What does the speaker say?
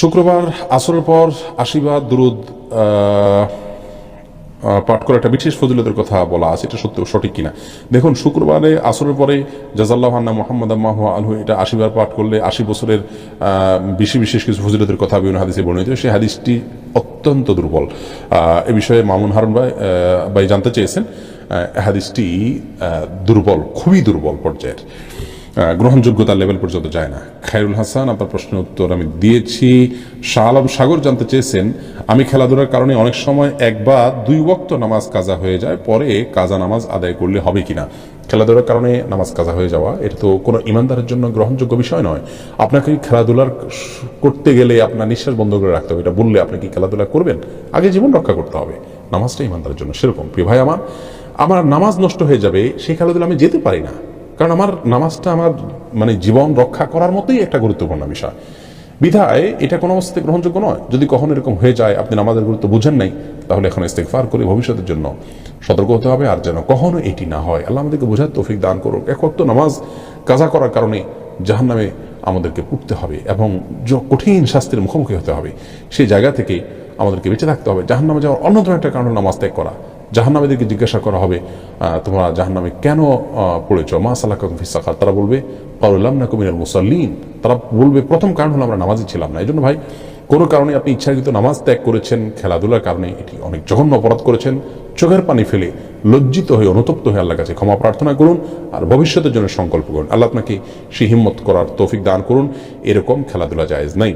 শুক্রবার আসরের পর আশীর্বাদ, দুরুদ পাঠ করা একটা বিশেষ ফজিলতের কথা বলা আছে। এটা সত্য, সঠিক কিনা? দেখুন, শুক্রবারে, আসরের পরে জাজাল্লাহ আন্না মোহাম্মদ আম্মাহ আলহু এটা আশীর্বাদ পাঠ করলে আশি বছরের বিশেষ বিশেষ কিছু ফজিলতের কথা বিভিন্ন হাদিসে বর্ণিত। সেই হাদিসটি অত্যন্ত দুর্বল। এ বিষয়ে মামুন হারুন ভাই ভাই জানতে চেয়েছেন। হাদিসটি দুর্বল, খুবই দুর্বল পর্যায়ের। গ্রহণযোগ্যতার লেভেল পর্যন্ত যায় না। খায়রুল হাসান, আপনার প্রশ্নের উত্তর আমি দিয়েছি। শাহ আলম সাগর জানতে চেয়েছেন, আমি খেলাধুলার কারণে অনেক সময় এক বা দুই বক্ত নামাজ কাজা হয়ে যায়, পরে কাজা নামাজ আদায় করলে হবে কিনা? খেলাধুলার কারণে নামাজ কাজা হয়ে যাওয়া, এটা তো কোনো ইমানদারের জন্য গ্রহণযোগ্য বিষয় নয়। আপনাকে খেলাধুলার করতে গেলে আপনার নিঃশ্বাস বন্ধ করে রাখতে হবে? এটা বললে আপনি কি খেলাধুলা করবেন? আগে জীবন রক্ষা করতে হবে। নামাজটা ইমানদারের জন্য সেরকম। প্রিয় ভাই আমার আমার নামাজ নষ্ট হয়ে যাবে, সেই খেলাধুলা আমি যেতে পারি না। কারণ আমার নামাজটা আমার মানে জীবন রক্ষা করার মতোই একটা গুরুত্বপূর্ণ বিষয়। বিধায় এটা কোনো অবস্থাতে গ্রহণযোগ্য নয়। যদি কখনো এরকম হয়ে যায়, আপনি নামাজের গুরুত্ব বুঝেন নাই, তাহলে এখন ইস্তেকফার করে ভবিষ্যতের জন্য সতর্ক হতে হবে। আর যেন কখনো এটি না হয়। আল্লাহ আমাদেরকে বোঝার তৌফিক দান করুক। এক তো নামাজ কাজা করার কারণে জাহান নামে আমাদেরকে পড়তে হবে এবং কঠিন শাস্তির মুখোমুখি হতে হবে। সেই জায়গা থেকে আমাদেরকে বেঁচে থাকতে হবে। জাহান নামে যাওয়ার অন্যতম একটা কারণ নামাজ ত্যাগ করা। জাহান্নামীদেরকে জিজ্ঞাসা করা হবে তোমরা জাহান্নামে কেন পড়েছ? মা সালাকুম ফিসাখার তারা বলবে পারুল্লাম না কুমিনাল মুসাল্লিন। তারা বলবে, প্রথম কারণ হলো আমরা নামাজই ছিলাম না। এই জন্য ভাই, কোনো কারণে আপনি ইচ্ছাকৃত নামাজ ত্যাগ করেছেন, খেলাধুলার কারণে এটি অনেক জঘন্য অপরাধ করেছেন, চোখের পানি ফেলে লজ্জিত হয়ে, অনুতপ্ত হয়ে আল্লাহ কাছে ক্ষমা প্রার্থনা করুন আর ভবিষ্যতের জন্য সংকল্প করুন। আল্লাহ আপনাকে সে হিম্মত করার তৌফিক দান করুন। এরকম খেলাধুলা জায়েজ নাই।